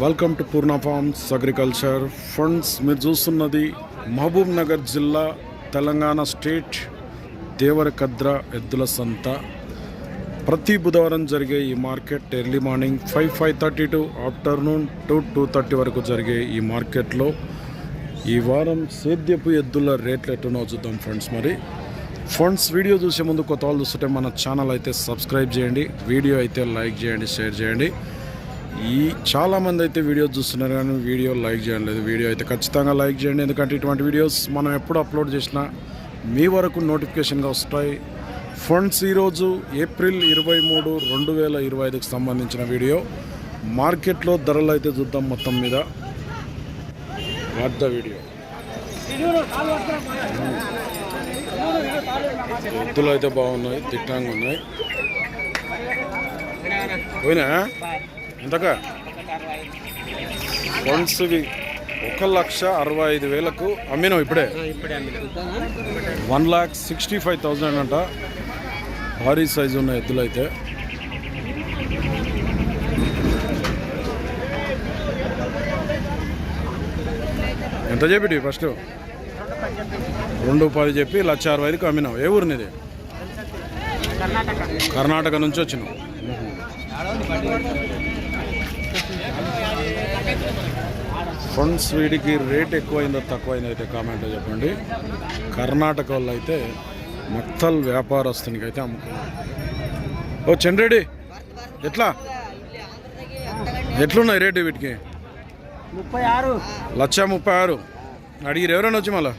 Welcome to Purna farms agriculture funds మీరు చూస్తున్నది మహబూబ్ నగర్ జిల్లా తెలంగాణ స్టేట్ దేవరకద్ర ఎద్దుల సంత. ప్రతి బుధవారం జరిగే ఈ market early morning five five thirty to afternoon two two thirty వరకు జరిగే ఈ మార్కెట్లో ఈ వారం సేద్యపు ఎద్దుల రేట్లు ఎట్టునో చూద్దాం ఫ్రెండ్స్ మరి. ఫ్రెండ్స్ వీడియో చూసే ముందు కొత్త వాళ్ళు చూస్తుంటే మన ఛానల్ అయితే సబ్స్క్రైబ్ చేయండి. వీడియో అయితే లైక్ చేయండి షేర్ చేయండి. ఈ చాలామంది అయితే వీడియో చూస్తున్నారు కానీ వీడియో లైక్ చేయలేదు వీడియో అయితే ఖచ్చితంగా లైక్ చేయండి. ఎందుకంటే ఇటువంటి వీడియోస్ మనం ఎప్పుడు అప్లోడ్ చేసినా మీ వరకు నోటిఫికేషన్గా వస్తాయి. ఫ్రెండ్స్ ఈరోజు ఏప్రిల్ ఇరవై మూడు రెండు వేల ఇరవై ఐదుకు సంబంధించిన వీడియో. మార్కెట్లో ధరలు అయితే చూద్దాం మొత్తం మీద. What the video. ఎత్తులు అయితే బాగున్నాయి తిట్టంగా ఉన్నాయి. పోయినా? ఎంతకా ఫండ్స్ ఒక లక్ష అరవై ఐదు వేలకు అమ్మినావు ఇప్పుడే. One lakh sixty five thousand అంట. భారీ సైజు ఉన్న ఎద్దులు అయితే. ఎంత చెప్పి ఫస్ట్ రెండు పది చెప్పి లక్ష అరవై ఐదుకి అమ్మినావు ఏ ఊరు నీది? కర్ణాటక. నుంచి వచ్చినావు ఫండ్స్ వీడికి రేట్ ఎక్కువైందో తక్కువైందో అయితే కామెంట్లో చెప్పండి. కర్ణాటక వాళ్ళు అయితే మక్తల్ వ్యాపారస్తునికి అయితే అమ్ముకున్నారు. ఓ చంద్రెడ్డి ఎట్లా? ఎట్లున్నాయి రేటు వీటికి? ముప్పై ఆరు. లక్ష ముప్పై ఆరు. అడిగిరు ఎవరైనా వచ్చి మళ్ళా?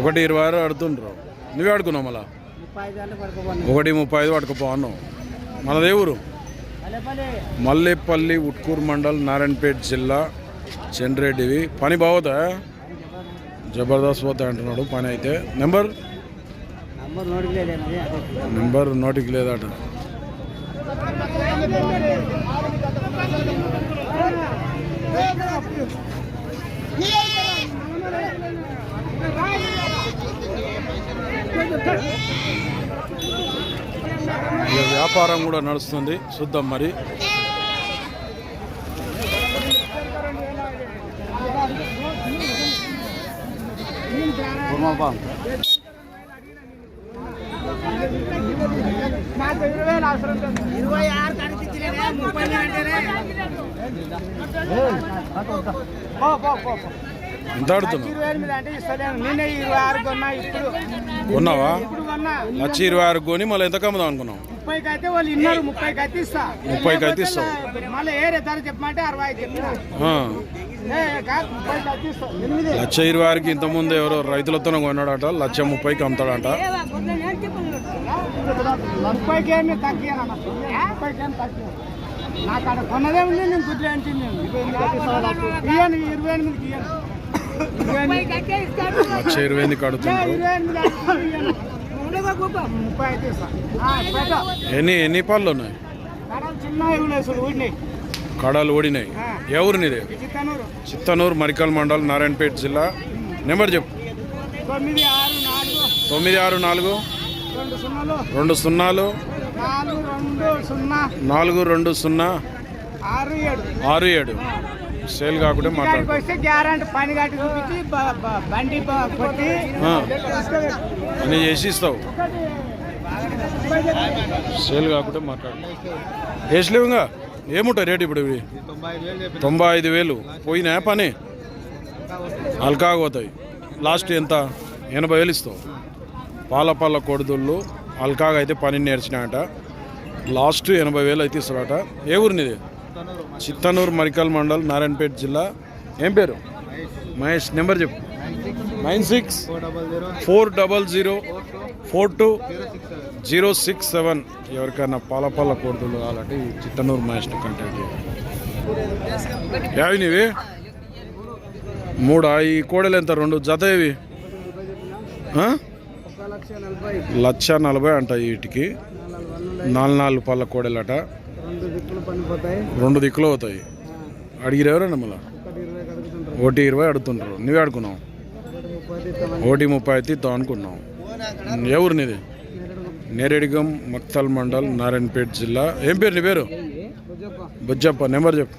ఒకటి ఇరవై ఆరు అడుతుండ్రు నువ్వే అడుకున్నావు మళ్ళా? ఒకటి ముప్పై ఐదు పట్టుకుపో అన్నావు. మనదే ఊరు మల్లేపల్లి ఉట్కూరు మండల్ నారాయణపేట జిల్లా చెన్రెడ్డివి. పని బాగుతా జబర్దస్త్ పోతా అంటున్నాడు పని అయితే. నెంబర్? నంబర్ నోటికి లేదట. ఇక వ్యాపారం కూడా నడుస్తుంది. చూద్దాం మరి. ఇరవై ఆరు కనిపించలేదా ముప్పై ఎంత ఆడుతున్నావు? ఇరవై ఇరవై ఆరు కొని మళ్ళీ ఎంత కమ్ముదాం అనుకున్నాం ముప్పైకి అయితే వాళ్ళు ఇన్నారు ముప్పైకి అయితే ఇస్తా. ముప్పైకి అయితే ఇస్తావు. మళ్ళీ ఏ ధర చెప్పమంటే అరవై లక్ష ఇరవై ఆరుకి ఇంతకుముందు ఎవరో రైతులతో కొన్నాడట లక్ష ముప్పైకి అమ్ముతాడట. ముప్పైకి ఏమి ముప్పైకి ఏమి నాకు అక్కడ కొన్నదే ఉంది నేను గుడ్లు అంటే ఇరవై ఎనిమిదికి ఇయ్యాను లక్ష ఇరవై ఎనిమిది. ఎన్ని ఎన్ని పళ్ళు ఉన్నాయి? కడలు ఓడినాయి ఏ ఊరినిది చిత్తనూరు మరికల్ మండల్ నారాయణపేట జిల్లా. నెంబర్ చెప్పు. తొమ్మిది ఆరు నాలుగు. రెండు సున్నాలు. నాలుగు రెండు సున్నా. నాలుగు రెండు సున్నా. ఆరు ఏడు. ఆరు ఏడు. సేల్ కాకుండా. అన్నీ చేసి ఇస్తావు. సేల్ కాకుండా మాట్లాడు వేసలేవుగా ఏముంటాయి రేటు ఇప్పుడు ఇవి? తొంభై ఐదు వేలు. పోయినా పని? అల్కాగా పోతాయి. లాస్ట్ ఎంత? ఎనభై వేలు ఇస్తావు. పాల పాల కొడుదుళ్ళు అల్కాగా అయితే పని నేర్చినాయట. లాస్ట్ ఎనభై వేలు అయితే ఇస్తాడట. ఏ ఊరినిది? చిత్తనూరు మరికల్ మండల్ నారాయణపేట జిల్లా. ఏం పేరు? మహేష్. నెంబర్ చెప్పు. Nine six four double zero four two zero six seven. ఎవరికైనా పాల కోర్టులు కావాలంటే ఈ చిత్తనూరు మహేష్ని కాంటాక్ట్ చేయాలి యావి నీవి? మూడా? ఈ కోడలు ఎంత? రెండు జత ఇవి? లక్ష నలభై లక్ష నలభై అంట వీటికి నాలుగు నాలుగు పళ్ళ కోడలట. రెండు దిక్కులు అవుతాయి. అడిగిరు ఎవరన్నా మళ్ళా? ఒకటి ఇరవై అడుగుతుంటారు. నువ్వే అడుకున్నావు ఒకటి ముప్పై అయితే ఇద్దాం అనుకున్నాం ఏ ఊరు నీది? నేరేడిగం. మక్తల్ మండల్ నారాయణపేట జిల్లా. ఏం పేరు నీ పేరు? బుజ్జప్ప. నెంబర్ చెప్పు.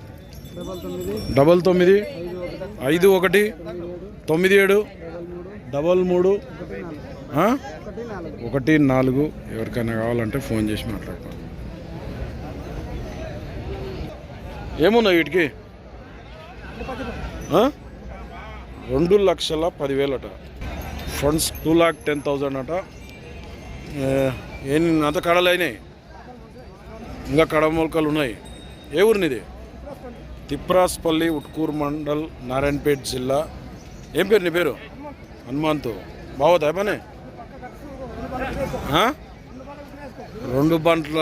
డబల్ తొమ్మిది. ఐదు ఒకటి. తొమ్మిది ఏడు డబల్ మూడు ఒకటి నాలుగు. ఎవరికైనా కావాలంటే ఫోన్ చేసి మాట్లాడతాం. ఏమున్నాయి వీటికి? రెండు లక్షల పదివేలట. Funds two lakh ten thousand అట. ఏ, ఏం అంత కడలు అయినాయి. ఇంకా కడమూలకలు ఉన్నాయి. ఏ ఊరినిది? తిప్రాస్పల్లి ఉట్కూరు మండల్ నారాయణపేట్ జిల్లా. ఏం పేరు నీ పేరు? హనుమాన్తు బావోతా పనే? రెండు బంట్ల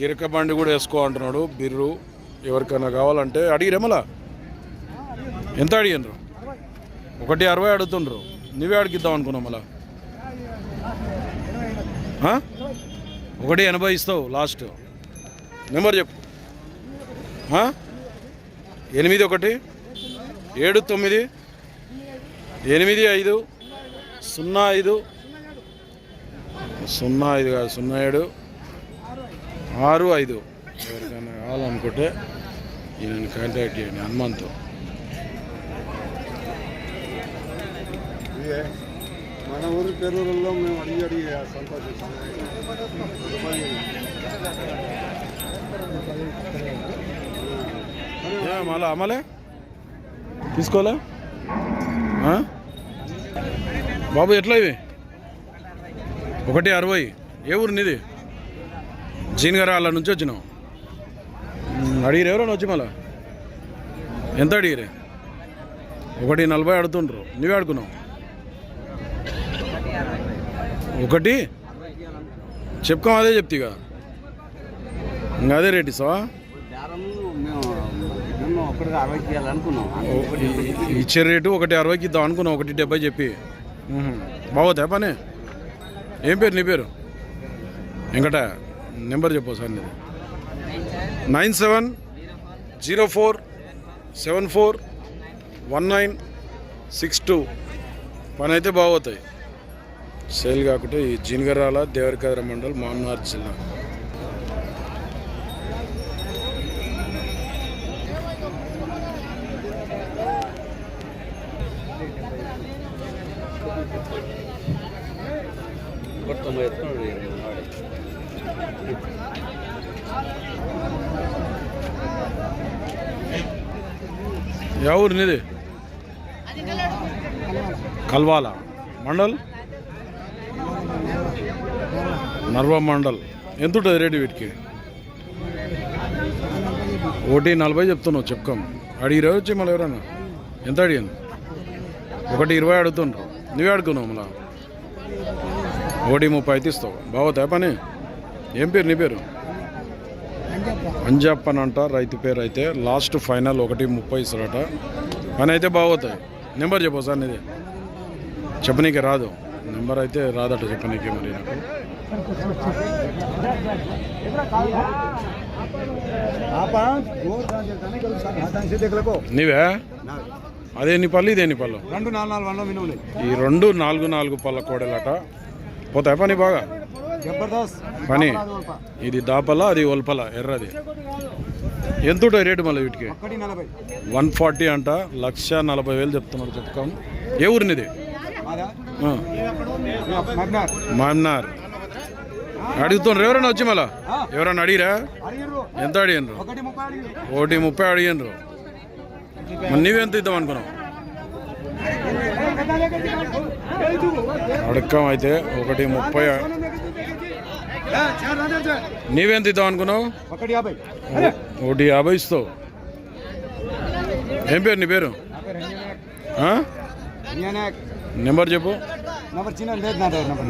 గిరక బండి కూడా వేసుకో అంటున్నాడు బిర్రు. ఎవరికైనా కావాలంటే అడిగిరేమలా ఎంత అడిగినరు ఒకటి అరవై అడుగుతుండ్రు. నువ్వే అడిగిద్దాం అనుకున్నావు మళ్ళా? ఒకటి ఎనభై ఇస్తావు లాస్ట్. నెంబర్ చెప్పు. ఎనిమిది ఒకటి ఏడు తొమ్మిది ఎనిమిది ఐదు సున్నా ఐదు. సున్నా ఐదు కాదు సున్నా ఏడు. ఆరు ఐదు. ఎవరికైనా కావాలనుకుంటే ఈయనని కాంటాక్ట్ చేయండి హనుమంతు. మన ఊరి పెరూరులో మేము అడిగి అడిగి సంతోషిస్తాం మళ్ళా అమలే? తీసుకోలే? బాబు ఎట్లా ఇవి ఒకటి అరవై. ఏ ఊరు నీది? జీనగరాల నుంచి వచ్చినావు. అడిగిరు ఎవరైనా వచ్చి మళ్ళా? ఎంత అడిగిరే? ఒకటి నలభై అడుగుతుండ్రు నువ్వే అడుగున్నావు ఒకటి? చెప్పుకోం అదే చెప్తీగా ఇంకా అదే రేట్ ఇస్తావా? ఇచ్చే రేటు ఒకటి అరవైకి ఇద్దాం అనుకున్నాం ఒకటి డెబ్బై చెప్పి. బాగోతా పని? ఏం పేరు నీ పేరు? వెంకట నెంబర్ చెప్పు సార్ నీది. Nine seven zero four seven four one nine six two. పని అయితే బాగోతాయి. సేల్ కాకుంటే ఈ జీనగరాల దేవరికద్ర మండల్ మామనార్ జిల్లా. యా ఊరు నీది? కల్వాల. మండల్? నర్వ మండల్. ఎంత ఉంటుంది రేటు వీటికి? ఒకటి నలభై చెప్తున్నావు చెప్పుకోం అడిగిరే వచ్చి మళ్ళీ ఎవరన్నా? ఎంత అడిగాను ఒకటి ఇరవై అడుగుతుండ్రు. నువ్వే అడుగున్నావు మళ్ళా? ఒకటి ముప్పై అయితే ఇస్తావు. బాగోతా పని ఏం పేరు నీ పేరు? అంజప్పన్ అంట రైతు పేరు అయితే లాస్ట్ ఫైనల్ ఒకటి ముప్పై ఇస్తారట పని అయితే బాగోతాయి. నెంబర్ చెప్పు సార్ నీది. చెప్పనీకి రాదు. నెంబర్ అయితే రాదట చెప్పనీకి మరి నాకు. నీవే? అదే నీ పళ్ళు ఇదే నీ పళ్ళు. రెండు నాలుగు ఈ రెండు నాలుగు నాలుగు పళ్ళ కోడలట. పోతాయి పని బాగా? పని. ఇది దాపల అది ఒల్పల ఎర్రది. ఎంత ఉంటుంది రేటు మళ్ళీ వీటికి? వన్ ఫార్టీ అంట లక్ష నలభై వేలు చెప్తున్నారు చెప్పుకోం ఏ ఊరినిది? మామ్నార్ అడుగుతున్నారు ఎవరైనా వచ్చి మళ్ళా? ఎవరైనా అడిగిరా? ఎంత అడిగినరు ఒకటి ముప్పై అడిగినరు నీవెంత ఇద్దాం అనుకున్నావు? అడక్కం అయితే ఒకటి ముప్పై నీవెంత ఇద్దాం అనుకున్నావు? ఒకటి యాభై. ఇస్తావు. ఏం పేరు నీ పేరు? నెంబర్ చెప్పు.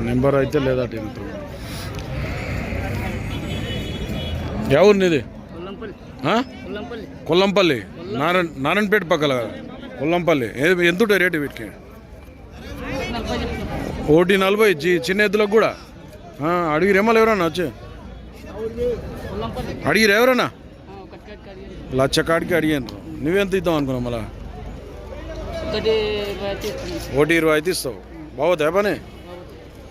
నెంబర్ లేదు అయితే ఇంత ఎవరు నీది? కొల్లంపల్లి. నారాయణ నారాయణపేట పక్కల కొల్లంపల్లి. ఎంత రేటు వీటికి? ఒకటి నలభై. చిన్న ఎద్దులకు కూడా? ఆ, అడిగిరు ఏమో ఎవరన్నా వచ్చి. అడిగిరు ఎవరన్నా? లచ్చ కాడికి అడిగాను నువ్వెంత ఇద్దాం అనుకున్నావు మళ్ళా? ఒకటి ఇరవై అయితే ఇస్తావు. బాగోతా పని?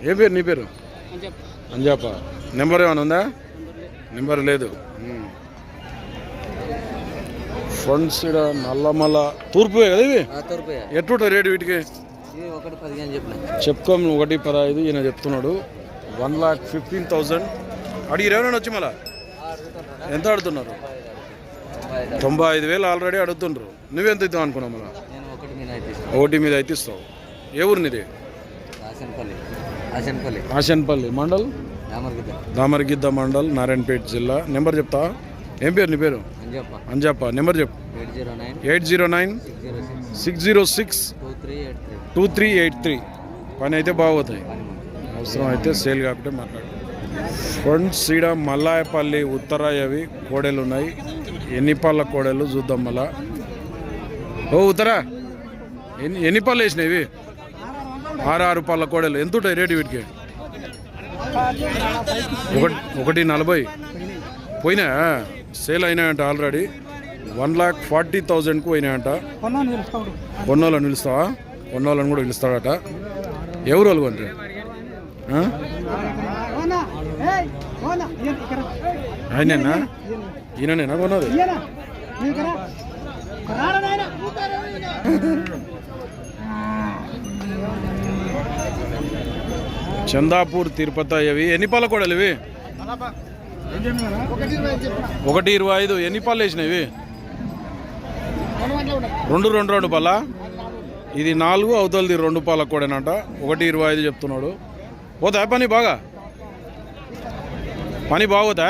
ఏ పేరు నీ పేరు? అని చెప్పు అంజాప నెంబర్ ఏమైనా ఉందా? నెంబర్ లేదు. ఫ్రెండ్స్ ఇక్కడ నల్లమల తూర్పు కదా ఇవి? తూర్పు ఎట్లుంటాయి రేటు వీటికి? చెప్పుకోం ఒకటి పదహైదు ఈయన చెప్తున్నాడు. One lakh fifteen thousand. అడిగి రేవనా వచ్చి మళ్ళా? ఎంత అడుగుతున్నారు? తొంభై ఐదు వేలు ఆల్రెడీ అడుగుతుండ్రు. నువ్వెంత ఇద్దాం అనుకున్నావు మళ్ళా? ఒకటి మీద అయితే ఇస్తావు. ఏ ఊరు నీది? ఆశన్పల్లి. మండల్? దామరగిద్ద. మండల్ నారాయణపేట జిల్లా. నెంబర్ చెప్తా? ఏం పేరు నీ పేరు? అంజప్ప. నెంబర్ చెప్పు. Eight zero nine. Six zero six. Two three eight three. పని అయితే బాగోతాయి. అవసరం అయితే సేల్ కాకుంటే మాట్లాడు ఫ్రంట్ సీడ మల్లాయపల్లి ఉత్తరాయవి కోడెలు ఉన్నాయి. ఎన్ని పళ్ళ కోడెలు చూద్దాం మళ్ళా. ఓ ఉత్తరా? ఎన్ని ఎన్ని పళ్ళు వేసినాయి ఆరు ఆరు పళ్ళ కోడెలు. ఎంత ఉంటాయి రేటు వీటికి? ఒకటి ఒకటి నలభై. పోయినా సేల్ అయినాయంట ఆల్రెడీ. వన్ లాక్ ఫార్టీ థౌజండ్కి పోయినాయంట. కొన్నోళ్ళని పిలుస్తావా కొన్నోళ్ళని కూడా పిలుస్తాడట ఎవరు వాళ్ళు అంటే ఆయనేనా? ఈయననేనా కొన్నది? చందాపూర్ తిరుపతి అవి. ఎన్ని పాల కూడలు ఇవి? ఒకటి ఇరవై ఐదు. ఎన్ని పాలు వేసినవి రెండు రెండు రెండు పాల ఇది నాలుగు అవతలది రెండు పాల కోడేనంట. ఒకటి ఇరవై ఐదు చెప్తున్నాడు. పోతా పని బాగా? పని బాగోతా?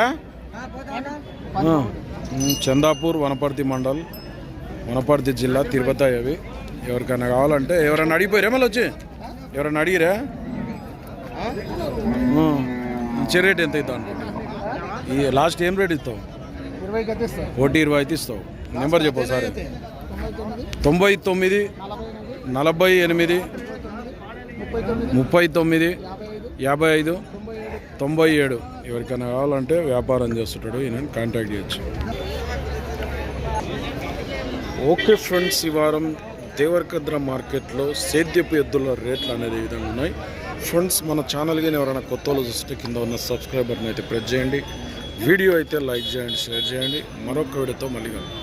చందాపూర్ వనపర్తి మండల్ వనపర్తి జిల్లా తిరుపతి అవి ఎవరికైనా కావాలంటే ఎవరైనా అడిగిపోయారా మళ్ళీ వచ్చి? ఎవరైనా అడిగిరా? ఆ. ఇచ్చే రేట్ ఎంత అవుతావు ఈ లాస్ట్ ఏం రేట్ ఇస్తావు? ఒకటి ఇరవై అయితే ఇస్తావు. నెంబర్ చెప్పు సార్ తొంభై తొమ్మిది తొంభై తొమ్మిది నలభై ఎనిమిది ముప్పై తొమ్మిది యాభై ఐదు తొంభై ఏడు ఎవరికైనా కావాలంటే వ్యాపారం చేస్తుంటాడు ఈయన కాంటాక్ట్ చేయొచ్చు. ఓకే ఫ్రెండ్స్ ఈ వారం దేవరకద్ర మార్కెట్లో సేద్యపు ఎద్దుల రేట్లు అనేది ఈ విధంగా ఉన్నాయి. ఫ్రెండ్స్ మన ఛానల్ కానీ ఎవరైనా కొత్త వాళ్ళు చూస్తే కింద ఉన్న సబ్స్క్రైబర్ని అయితే ప్రెస్ చేయండి. వీడియో అయితే లైక్ చేయండి షేర్ చేయండి. మరొక వీడియోతో మళ్ళీ కలుగుతాం